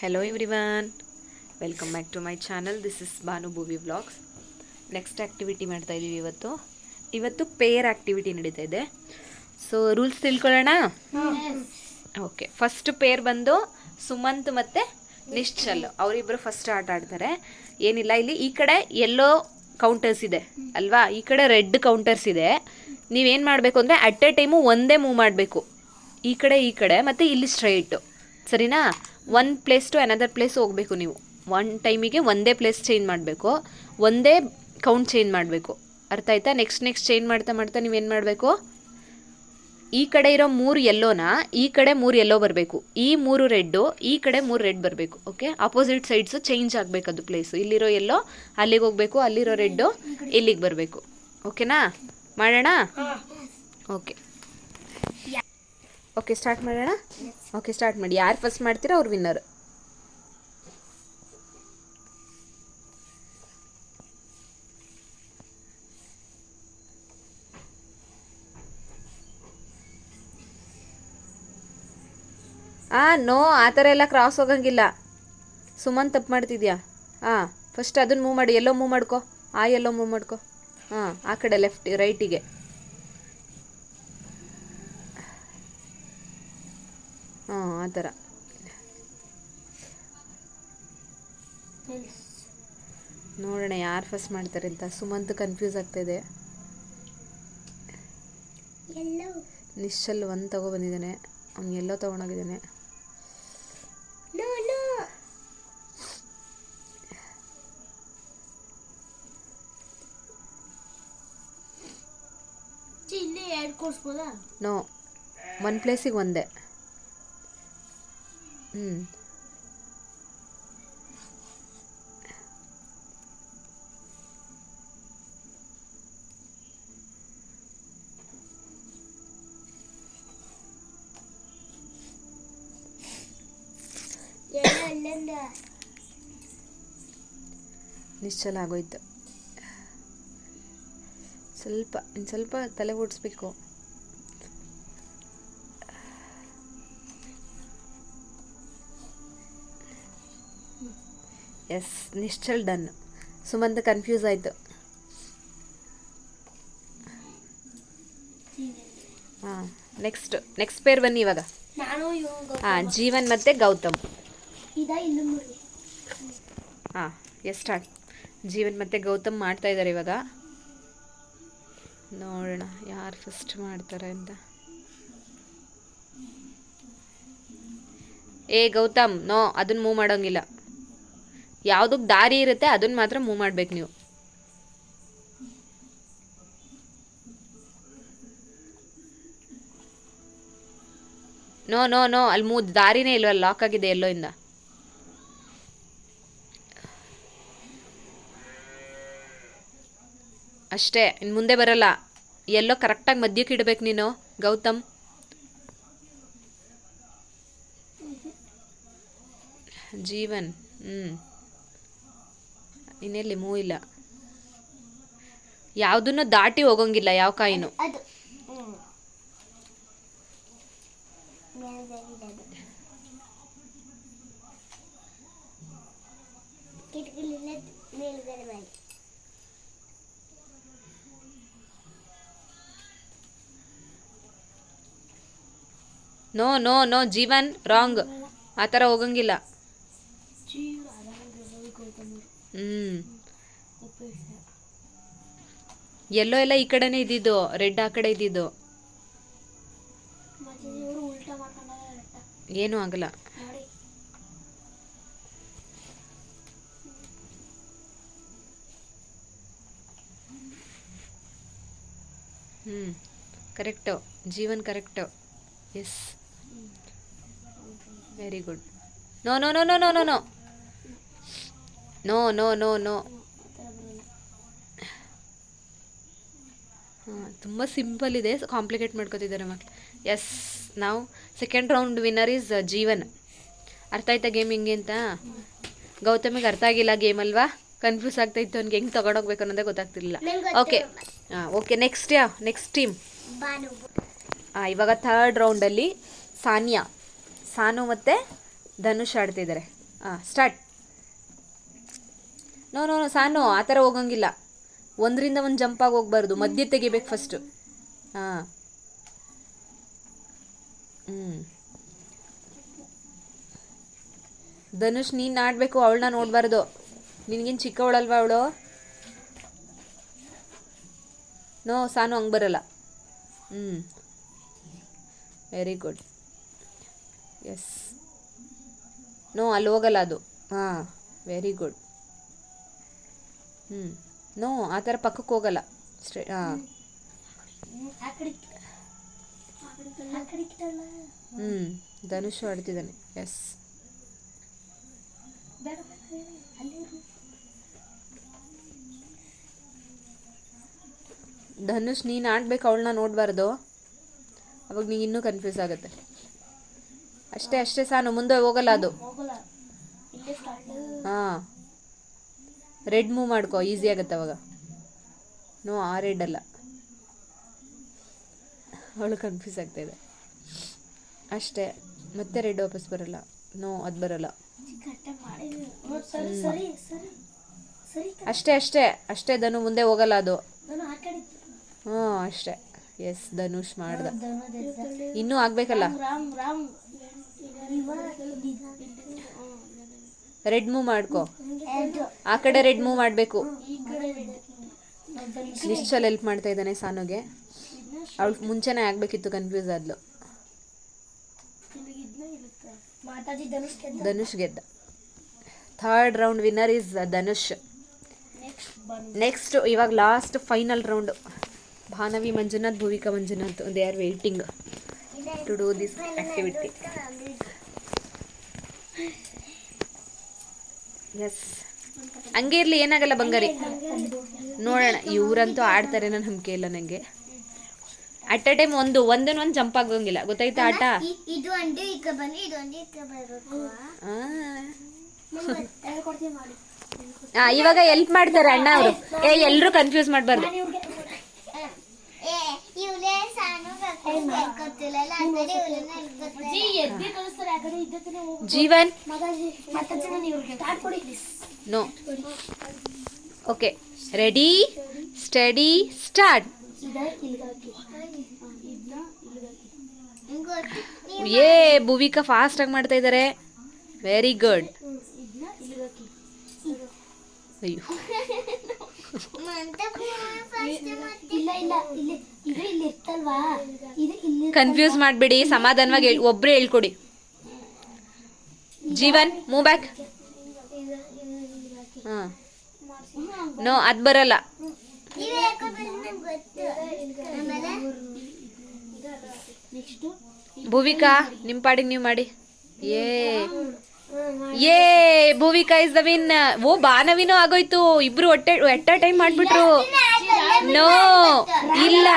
Hello everyone welcome back to my channel this is Banu Bhuvi vlogs next activity ಮಾಡ್ತಾ ಇದ್ದೀವಿ ಇವತ್ತು. ಇವತ್ತು pair activity ನಡೀತಾ ಇದೆ. ಸೊ ರೂಲ್ಸ್ ತಿಳ್ಕೊಳ್ಳೋಣ? ಓಕೆ ಫಸ್ಟ್ ಪೇರ್ ಬಂದು ಸುಮಂತ್ ಮತ್ತು ನಿಶ್ಚಲ್. ಅವರಿಬ್ಬರು ಫಸ್ಟ್ ಆಟ ಆಡ್ತಾರೆ. ಏನಿಲ್ಲ ಇಲ್ಲಿ ಈ ಕಡೆ ಎಲ್ಲೋ ಕೌಂಟರ್ಸ್ ಇದೆ. ಅಲ್ವಾ? ಈ ಕಡೆ ರೆಡ್ ಕೌಂಟರ್ಸ್ ಇದೆ. ನೀವೇನು ಮಾಡಬೇಕು ಅಂದರೆ ಅಟ್ ಎ ಟೈಮು ಒಂದೇ ಮೂವ್ ಮಾಡಬೇಕು. ಈ ಕಡೆ ಈ ಕಡೆ ಮತ್ತು ಇಲ್ಲಿ ಸ್ಟ್ರೈಟು ಸರಿನಾ? One place to another place ಹೋಗಬೇಕು ನೀವು. ಒನ್ ಟೈಮಿಗೆ ಒಂದೇ ಪ್ಲೇಸ್ ಚೇಂಜ್ ಮಾಡಬೇಕು. ಒಂದೇ ಕೌಂಟ್ ಚೇಂಜ್ ಮಾಡಬೇಕು. ಅರ್ಥ ಆಯ್ತಾ? ನೆಕ್ಸ್ಟ್ ನೆಕ್ಸ್ಟ್ ಚೇಂಜ್ ಮಾಡ್ತಾ ಮಾಡ್ತಾ ನೀವೇನು ಮಾಡಬೇಕು? ಈ ಕಡೆ ಇರೋ ಮೂರು ಎಲ್ಲೋನ ಈ ಕಡೆ ಮೂರು ಎಲ್ಲೋ ಬರಬೇಕು. ಈ ಮೂರು ರೆಡ್ಡು ಈ ಕಡೆ ಮೂರು ರೆಡ್ ಬರಬೇಕು. ಓಕೆ ಅಪೋಸಿಟ್ ಸೈಡ್ಸು ಚೇಂಜ್ ಆಗಬೇಕು ಅದು ಪ್ಲೇಸು ಇಲ್ಲಿರೋ ಎಲ್ಲೋ ಅಲ್ಲಿಗೆ ಹೋಗಬೇಕು. ಅಲ್ಲಿರೋ ರೆಡ್ಡು ಇಲ್ಲಿಗೆ ಬರಬೇಕು. ಓಕೆನಾ ಮಾಡೋಣ? ಓಕೆ ಓಕೆ ಸ್ಟಾರ್ಟ್ ಮಾಡೋಣ? ಓಕೆ ಸ್ಟಾರ್ಟ್ ಮಾಡಿ. ಯಾರು ಫಸ್ಟ್ ಮಾಡ್ತೀರೋ, ಅವ್ರು ವಿನ್ನರ್ ಆ ನೋ ಆ ಥರ ಎಲ್ಲ ಕ್ರಾಸ್ ಹೋಗಂಗಿಲ್ಲ. ಸುಮನ್ ತಪ್ಪು ಮಾಡ್ತಿದ್ಯಾ? ಹಾಂ ಫಸ್ಟ್ ಅದನ್ನು ಮೂವ್ ಮಾಡಿ. ಎಲ್ಲೋ ಮೂವ್ ಮಾಡ್ಕೊ. ಆ, ಎಲ್ಲೋ ಮೂವ್ ಮಾಡ್ಕೊ. ಹಾಂ, ಆ ಕಡೆ ಲೆಫ್ಟ್ ರೈಟಿಗೆ ಹಾಂ ಆ ಥರ ನೋಡೋಣ ಯಾರು ಫಸ್ಟ್ ಮಾಡ್ತಾರೆ ಅಂತ. ಸುಮಂತ್ ಕನ್ಫ್ಯೂಸ್ ಆಗ್ತಾಯಿದೆ ನಿಶ್ಚಲ್ ಒಂದು ತಗೊ ಬಂದಿದ್ದಾನೆ. ಅವ್ನು ಎಲ್ಲೋ ತೊಗೊಂಡೋಗಿದ್ದಾನೆ. ನೋ ಒನ್ ಪ್ಲೇಸಿಗೆ ಒಂದೇ. ಹ್ಞೂ ಎಲ್ಲ ಅಲ್ಲಿಂದ ನಿಶ್ಚಲ ಆಗೋಯ್ತು. ಸ್ವಲ್ಪ ಇನ್ನು ಸ್ವಲ್ಪ ತಲೆ ಓಡಿಸ್ಬೇಕು. Yes Nishchal done Sumanta confuse ಆಯಿತು. ಹಾಂ ನೆಕ್ಸ್ಟ್ ನೆಕ್ಸ್ಟ್ ಪೇರ್ ಬನ್ನಿ ಇವಾಗ. ಹಾಂ ಜೀವನ್ ಮತ್ತು ಗೌತಮ್. ಹಾಂ ಎಸ್ ಸ್ಟಾರ್ಟ್ ಜೀವನ್ ಮತ್ತು ಗೌತಮ್ ಮಾಡ್ತಾ ಇದ್ದಾರೆ ಇವಾಗ. ನೋಡೋಣ ಯಾರು ಫಸ್ಟ್ ಮಾಡ್ತಾರೆ ಅಂತ. ಏ ಗೌತಮ್ ನೋ ಅದನ್ನ ಮೂವ್ ಮಾಡೋಂಗಿಲ್ಲ. ಯಾವುದಕ್ಕೆ ದಾರಿ ಇರುತ್ತೆ ಅದನ್ನ ಮಾತ್ರ ಮೂವ್ ಮಾಡ್ಬೇಕು ನೀವು. ನೋ ನೋ ನೋ ಅಲ್ಲಿ ಮೂ ದಾರಿನೇ ಇಲ್ವ ಲಾಕ್ ಆಗಿದೆ ಎಲ್ಲೋ ಇಂದ. ಅಷ್ಟೇ ಇನ್ನು ಮುಂದೆ ಬರಲ್ಲ. ಎಲ್ಲೋ ಕರೆಕ್ಟಾಗಿ ಮಧ್ಯಕ್ಕೆ ಇಡಬೇಕು ನೀನು, ಗೌತಮ್. ಜೀವನ್ ಹ್ಞೂ ಇನ್ನೆಲ್ಲಿ ಮೂ ಇಲ್ಲ. ಯಾವುದನ್ನು ದಾಟಿ ಹೋಗಂಗಿಲ್ಲ ಯಾವ ಕಾಯಿನೂ. No no no Jeevan wrong. ಆ ಥರ ಹೋಗಂಗಿಲ್ಲ. ಹ್ಞೂ ಎಲ್ಲೋ ಎಲ್ಲ ಈ ಕಡೆನೇ ಇದ್ದಿದ್ದು, ರೆಡ್ ಆ ಕಡೆ ಇದ್ದಿದ್ದು. ಏನು ಆಗಲ್ಲ. ಹ್ಞೂ correct, Jeevan correct. Yes. Very good no no no no no no no no no no no ತುಂಬ ಸಿಂಪಲ್ ಇದೆ. ಕಾಂಪ್ಲಿಕೇಟ್ ಮಾಡ್ಕೋತಿದ್ದಾರೆ ಮಕ್ಳು. ಎಸ್ ನಾವು second round winner is Jeevan ಅರ್ಥ ಆಯ್ತಾ ಗೇಮ್ ಹೆಂಗೆ ಅಂತ? ಗೌತಮಿಗೆ ಅರ್ಥ ಆಗಿಲ್ಲ ಗೇಮ್ ಅಲ್ವಾ? ಕನ್ಫ್ಯೂಸ್ ಆಗ್ತಾ ಇತ್ತು ಅವ್ನಿಗೆ ಹೆಂಗೆ ತಗೊಂಡೋಗ್ಬೇಕು ಅನ್ನೋದೇ ಗೊತ್ತಾಗ್ತಿರ್ಲಿಲ್ಲ. ಓಕೆ ಹಾಂ okay next yeah? Next team ಹಾಂ ಇವಾಗ ಥರ್ಡ್ ರೌಂಡಲ್ಲಿ ಸಾನಿಯಾ. ಸಾನು ಮತ್ತು ಧನುಷ್ ಆಡ್ತಿದ್ದಾರೆ. ಹಾಂ ಸ್ಟಾರ್ಟ್ ನೋ ನೋ ಸಾನು, ಆ ಥರ ಹೋಗಂಗಿಲ್ಲ. ಒಂದರಿಂದ ಒಂದು ಜಂಪ್ ಆಗಿ ಹೋಗ್ಬಾರ್ದು. ಮಧ್ಯ ತೆಗಿಬೇಕು ಫಸ್ಟು ಹಾಂ. ಹ್ಞೂ ಧನುಷ್, ನೀನು ಆಡಬೇಕು ಅವಳನ್ನ ನೋಡಬಾರ್ದು. ನಿನಗೇನು ಚಿಕ್ಕವಳಲ್ವಾ ಅವಳು? ನೋ ಸಾನು ಹಂಗೆ ಬರಲ್ಲ. ಹ್ಞೂ ವೆರಿ ಗುಡ್ ಎಸ್ ನೋ ಅಲ್ಲಿ ಹೋಗಲ್ಲ ಅದು. ಹಾಂ. ವೆರಿ ಗುಡ್ ಹ್ಞೂ ನೋ ಆ ಥರ ಪಕ್ಕಕ್ಕೆ ಹೋಗಲ್ಲ. ಸ್ಟ್ರೇ ಹಾಂ. ಹ್ಞೂ ಧನುಷ್ ಆಡ್ತಿದ್ದಾನೆ. ಎಸ್ ಧನುಷ್ ನೀನು ಆಡ್ಬೇಕು ಅವಳನ್ನ ನೋಡಬಾರ್ದು. ಅವಾಗ ನೀನು ಇನ್ನೂ ಕನ್ಫ್ಯೂಸ್ ಆಗುತ್ತೆ. ಅಷ್ಟೇ ಅಷ್ಟೇ ಸಾನು ಮುಂದೆ ಹೋಗಲ್ಲ ಅದು. ಹಾಂ. ರೆಡ್ ಮೂವ್ ಮಾಡ್ಕೋ ಈಸಿ ಆಗುತ್ತೆ ಅವಾಗ. ನೋ ಆ ರೆಡ್ ಅಲ್ಲ. ಅವಳು ಕನ್ಫ್ಯೂಸ್ ಆಗ್ತಾಯಿದೆ ಅಷ್ಟೇ ಮತ್ತೆ ರೆಡ್ ವಾಪಸ್ ಬರಲ್ಲ. ನೋ ಅದು ಬರಲ್ಲ. ಅಷ್ಟೇ ಅಷ್ಟೇ ಅಷ್ಟೇ ಧನು ಮುಂದೆ ಹೋಗಲ್ಲ ಅದು. ಹ್ಞೂ ಅಷ್ಟೇ. ಎಸ್ ಧನುಷ್ ಮಾಡ್ದ. ಇನ್ನೂ ಆಗ್ಬೇಕಲ್ಲ? ರೆಡ್ ಮೂವ್ ಮಾಡ್ಕೋ. ಆ ಕಡೆ ರೆಡ್ ಮೂವ್ ಮಾಡಬೇಕು. ನಿಶ್ಚಲ್ ಹೆಲ್ಪ್ ಮಾಡ್ತಾ ಇದ್ದಾನೆ ಸಾನುಗೆ. ಅವಳು ಮುಂಚೆನೇ ಆಗಬೇಕಿತ್ತು ಕನ್ಫ್ಯೂಸ್ ಆದ್ಲು. ಧನುಷ್ ಗೆದ್ದ. Third round winner is Dhanush. Next ಬಂದು. ನೆಕ್ಸ್ಟ್ ಇವಾಗ last final round Bhanavi Manjunath Bhuvika Manjunath they are waiting to do this activity yes ಹಂಗೆ ಇರಲಿ ಏನಾಗಲ್ಲ ಬಂಗಾರಿ. ನೋಡೋಣ ಇವರಂತೂ ಆಡ್ತಾರೆ ನನ್ನ ನಂಬಿಕೆ ಇಲ್ಲ ನನಗೆ ಅಟ್ ಅ ಟೈಮ್ ಒಂದು ಒಂದನ್ನ ಒಂದು ಜಂಪ್ ಆಗೋಂಗಿಲ್ಲ ಗೊತ್ತಾಯ್ತಾ ಆಟ? ಇವಾಗ ಎಲ್ಪ್ ಮಾಡ್ತಾರೆ ಅಣ್ಣ ಅವರು. ಏ ಎಲ್ಲರೂ ಕನ್ಫ್ಯೂಸ್ ಮಾಡಬಾರ್ದು. Jeevan? No okay ready steady start ಏ, ಭುವಿಕಾ ಫಾಸ್ಟ್ ಆಗಿ ಮಾಡ್ತಾ ಇದ್ದಾರೆ ವೆರಿ ಗುಡ್ ಅಯ್ಯೋ. ಕನ್ಫ್ಯೂಸ್ ಮಾಡಬೇಡಿ, ಸಮಾಧಾನವಾಗಿ ಒಬ್ರು ಒಬ್ರೇ ಹೇಳ್ಕೊಡಿ. ಜೀವನ್ ಮೂ ಬ್ಯಾಕ್ ಹಾಂ. ನೋ ಅದು ಬರಲ್ಲ. ಭುವಿಕಾ ನಿಮ್ಮ ಪಾಡಿಗೆ ನೀವು ಮಾಡಿ. ಏ. ಏ ಭೂವಿಕಾ ಇಸ್ ದ ವಿನ್ ಓ ಬಾನವಿನೂ ಆಗೋಯ್ತು. ಇಬ್ರು ಒಟ್ಟೆ, ಎಟ್ಟ ಟೈಮ್ ಮಾಡ್ಬಿಟ್ರು? ನೋ ಇಲ್ಲ.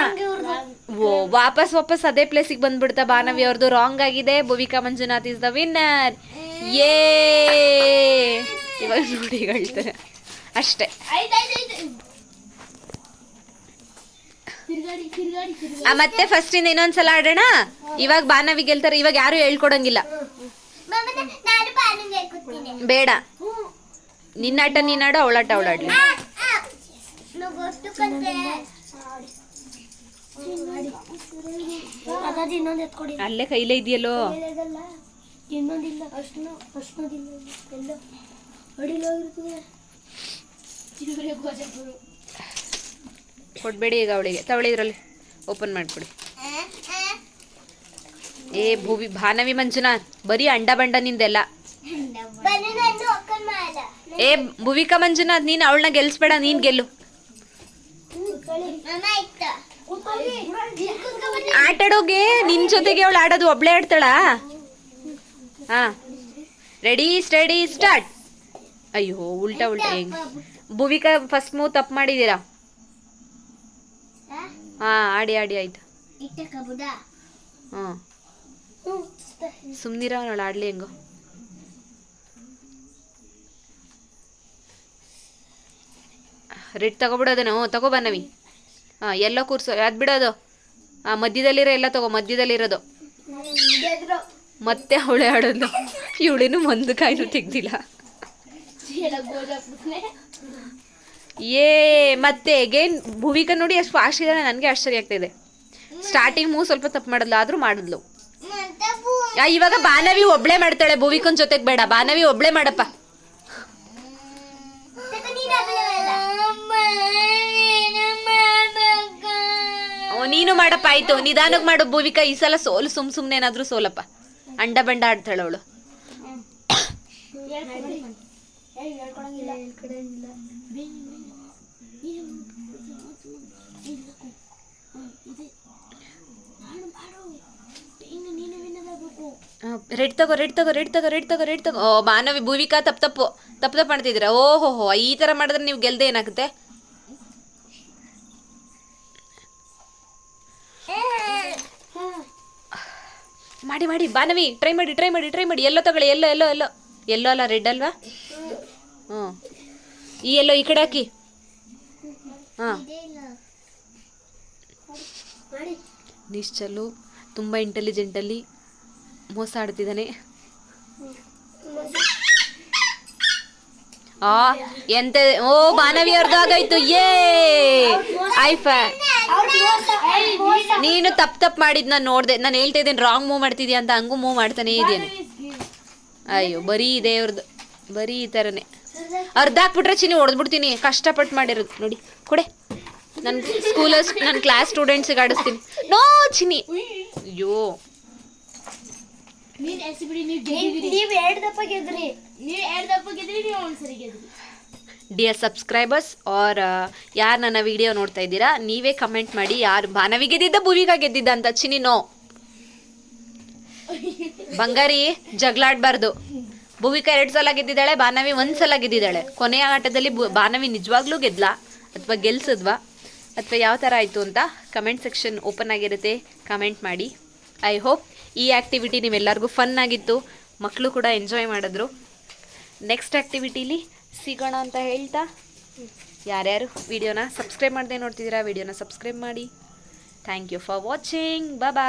ಓ, ವಾಪಸ್ ವಾಪಸ್ ಅದೇ ಪ್ಲೇಸಿಗೆ ಬಂದ್ಬಿಡ್ತಾ ಬಾನವಿ ಅವ್ರದ್ದು ರಾಂಗ್ ಆಗಿದೆ. Bhuvika Manjunath is the winner ಏ ಇವಾಗ ನೋಡಿ ಹೇಳ್ತಾರೆ. ಅಷ್ಟೇ. ಮತ್ತೆ ಫಸ್ಟ್ ಇಂದ ಇನ್ನೊಂದ್ಸಲ ಆಡೋಣ? ಇವಾಗ ಬಾನವಿ ಗೆಲ್ತಾರೆ. ಇವಾಗ ಯಾರು ಹೇಳ್ಕೊಡಂಗಿಲ್ಲ. ಬೇಡ. ನಿನ್ನಾಟ ನೀನಾಡ ಅವಳಾಟ ಅವಳಾಡ್ಲಿ. ಅಲ್ಲೇ ಕೈಲೇ ಇದೆಯಲ್ಲೋ? ಇನ್ನೊಂದಿಲ್ಲ ಅಷ್ಟು ಅಷ್ಟೊಂದಿಲ್ಲ ಎಲ್ಲ ಕೊಡ್ಬೇಡಿ ಈಗ ಅವಳಿಗೆ. ತವಳಿದ್ರಲ್ಲಿ ಓಪನ್ ಮಾಡಿಕೊಡಿ. ಏ ಭೂವಿ ಭಾನವಿ ಮಂಜುನಾ ಬರೀ ಅಂಡ ಬಂಡ ನಿಂದೆಲ್ಲ ಏ ಭೂವಿಕಾ ಮಂಜುನಾಥ್ ನೀನ್ ಅವಳನ್ನ ಗೆಲ್ಸ್ಬೇಡ ನೀನ್ ಗೆಲ್ಲು. ಆಟಾಡೋಗೆ ನಿನ್ ಜೊತೆಗೆ ಅವಳು ಆಡೋದು ಒಬ್ಳೆ ಆಡ್ತಾಳ? ಹಾ. ರೆಡಿ ಸ್ಟಡಿ ಸ್ಟಾರ್ಟ್ ಅಯ್ಯೋ ಉಲ್ಟಾ ಉಲ್ಟಾ ಹೆಂಗ್? ಭುವಿಕಾ ಫಸ್ಟ್ ಮೂವ್ ತಪ್ಪು ಮಾಡಿದೀರಾ? ಹಾ? ಆಡಿ ಆಡಿ ಆಯ್ತು. ಹಾಂ. ಸುಮ್ನಿರ ಅವಳು ಆಡ್ಲಿ ಹೆಂಗೋ. ರೆಡ್ ತಗೊಬಿಡೋದೇನೋ ಹ್ಞೂ ತಗೋ ಬನ್ನವಿ ಹಾಂ ಎಲ್ಲೋ ಕೂರ್ಸೋ. ಯಾವ್ದು ಬಿಡೋದು? ಹಾಂ ಮಧ್ಯದಲ್ಲಿರೋ ಎಲ್ಲ ತಗೋ, ಮಧ್ಯದಲ್ಲಿರೋದು. ಮತ್ತೆ ಅವಳೆ ಆಡೋದು. ಇವಳೇನು ಒಂದು ಕಾಯಿನೂ ತೆಗ್ದಿಲ್ಲ. ಏ, ಮತ್ತೆ ಅಗೇನ್ ಭೂವಿಕಾ ನೋಡಿ ಅಷ್ಟು ಫಾಸ್ಟ್ ಇದ್ದಾರೆ ನನಗೆ ಆಶ್ಚರ್ಯ ಆಗ್ತಿದೆ ಸ್ಟಾರ್ಟಿಂಗ್ ಸ್ವಲ್ಪ ತಪ್ಪು ಮಾಡಿದ್ಲು, ಆದರೂ ಮಾಡಿದ್ಲು. ಇವಾಗ ಬಾನವಿ ಒಬ್ಳೆ ಮಾಡ್ತಾಳೆ. ಭೂವಿಕನ್ ಜೊತೆಗೆ ಬೇಡ. ಬಾನವಿ ಒಬ್ಳೆ ಮಾಡಪ್ಪ. ನೀನು ಮಾಡಪ್ಪ, ಆಯ್ತು. ನಿಧಾನಕ್ಕೆ ಮಾಡು ಭೂವಿಕಾ. ಈ ಸಲ ಸೋಲು, ಸುಮ್ ಸುಮ್ನೆ ಏನಾದ್ರೂ ಸೋಲಪ್ಪ. ಅಂಡ ಬಂಡ ಆಡ್ತಾಳೆ ಅವಳು. ಹೇಳ್ಕೊಡಂಗಿಲ್ಲ ಹೇಳ್ಕೊಡಂಗಿಲ್ಲ ಇನ್ನು ನೀನು ವಿನ್ನದಾಗಬೇಕು ರೆಡ್ ತಗೋ ರೆಡ್ ತಗೋ ರೆಡ್ ತಗೋ ರೆಡ್ ತಗೋ ರೆಡ್ ತಗೋ. ಮಾನವಿ, ಭೂವಿಕಾ, ತಪ್ಪು ತಪ್ಪು. ತಪ್ಪು ತಪ್ಪು ಮಾಡ್ತಿದ್ದೀರಾ? ಓಹೋ ಈ ಥರ ಮಾಡಿದ್ರೆ ನೀವು ಗೆಲ್ದೆ ಏನಾಗುತ್ತೆ? ಮಾಡಿ ಮಾಡಿ ಬಾನವಿ ಟ್ರೈ ಮಾಡಿ ಟ್ರೈ ಮಾಡಿ ಟ್ರೈ ಮಾಡಿ. ಎಲ್ಲೋ ತಗೊಳ್ಳಿ ಎಲ್ಲೋ ಎಲ್ಲೋ ಎಲ್ಲೋ. ಎಲ್ಲೋ ಅಲ್ಲ ರೆಡ್ ಅಲ್ವಾ? ಹ್ಞೂ. ಈ ಎಲ್ಲೋ ಈ ಕಡೆ ಹಾಕಿ. ಹಾಂ. ನಿಶ್ಚಲು ತುಂಬ ಇಂಟೆಲಿಜೆಂಟಲ್ಲಿ ಮೋಸ ಆಡ್ತಿದ್ದಾನೆ. ಆ ಎಂತ ಓ ಬಾನವಿ ಅವ್ರದ್ದು ಆಗಾಯ್ತು. ಏ ಐಫಾ ನೀನು ತಪ್ಪು ತಪ್ಪು ಮಾಡಿದ್ ನಾನು ನೋಡ್ದೆ. ನಾನು ಹೇಳ್ತಾ ಇದ್ದೇನೆ ರಾಂಗ್ ಮೂವ್ ಮಾಡ್ತಿದ್ಯಾ ಅಂತ ಹಂಗೂ ಮೂವ್ ಮಾಡ್ತಾನೆ ಇದೇನೆ ಅಯ್ಯೋ ಬರೀ ಇದೆ ಅವ್ರದ್ದು ಬರೀ ಈ ಥರನೇ ಅರ್ಧ ಹಾಕ್ಬಿಟ್ರೆ ಚಿನಿ ಹೊಡೆದ್ಬಿಡ್ತೀನಿ ಕಷ್ಟಪಟ್ಟು ಮಾಡಿರೋದು. ನೋಡಿ ಕೊಡೆ. ನನ್ನ ಸ್ಕೂಲಲ್ಲಿ ನನ್ನ ಕ್ಲಾಸ್ ಸ್ಟೂಡೆಂಟ್ಸಿಗೆ ಆಡಿಸ್ತೀನಿ. ನೋ ಚಿನಿ ಅಯ್ಯೋ. ನೀನ್ ನೀವು ಎರಡು ದಪ್ಪ ಗೆದ್ರಿ. ನೀವು ಎರಡು ದಪ್ಪ ಗೆದ್ರಿ ನೀವು ಒಂದ್ಸರಿ ಗೆದ್ರಿ. ಡಿಯರ್ ಸಬ್ಸ್ಕ್ರೈಬರ್ಸ್ ಆರ್ ಯಾರು ನನ್ನ ವಿಡಿಯೋ ನೋಡ್ತಾ ಇದ್ದೀರಾ, ನೀವೇ ಕಮೆಂಟ್ ಮಾಡಿ ಯಾರು ಬಾನವಿ ಗೆದ್ದಿದ್ದ ಭೂವಿಗ ಗೆದ್ದಿದ್ದ ಅಂತ ಚಿನಿ ನೋ ಬಂಗಾರಿ ಜಗಳಾಡ್ಬಾರ್ದು. ಭುವಿಕಾ ಎರಡು ಸಲ ಗೆದ್ದಿದ್ದಾಳೆ ಬಾನವಿ ಒಂದು ಸಲ ಗೆದ್ದಿದ್ದಾಳೆ. ಕೊನೆಯ ಆಟದಲ್ಲಿ ಬಾನವಿ ನಿಜವಾಗ್ಲೂ ಗೆದ್ಲಾ, ಅಥವಾ ಗೆಲ್ಸಿದ್ವಾ? ಅಥವಾ ಯಾವ ಥರ ಆಯಿತು ಅಂತ ಕಮೆಂಟ್ ಸೆಕ್ಷನ್ ಓಪನ್ ಆಗಿರುತ್ತೆ ಕಮೆಂಟ್ ಮಾಡಿ. ಐ ಹೋಪ್ ಈ ಆ್ಯಕ್ಟಿವಿಟಿ ನಿಮ್ಮೆಲ್ಲರಿಗೂ ಫನ್ ಆಗಿತ್ತು ಮಕ್ಕಳು ಕೂಡ ಎಂಜಾಯ್ ಮಾಡಿದ್ರು. ನೆಕ್ಸ್ಟ್ ಆ್ಯಕ್ಟಿವಿಟಿಲಿ ಸಿಗೋಣ ಅಂತ ಹೇಳ್ತಾ? ಯಾರ್ಯಾರು ವಿಡಿಯೋನ ಸಬ್ಸ್ಕ್ರೈಬ್ ಮಾಡದೆ ನೋಡ್ತಿದ್ದೀರಾ ವಿಡಿಯೋನ ಸಬ್ಸ್ಕ್ರೈಬ್ ಮಾಡಿ. Thank you for watching bye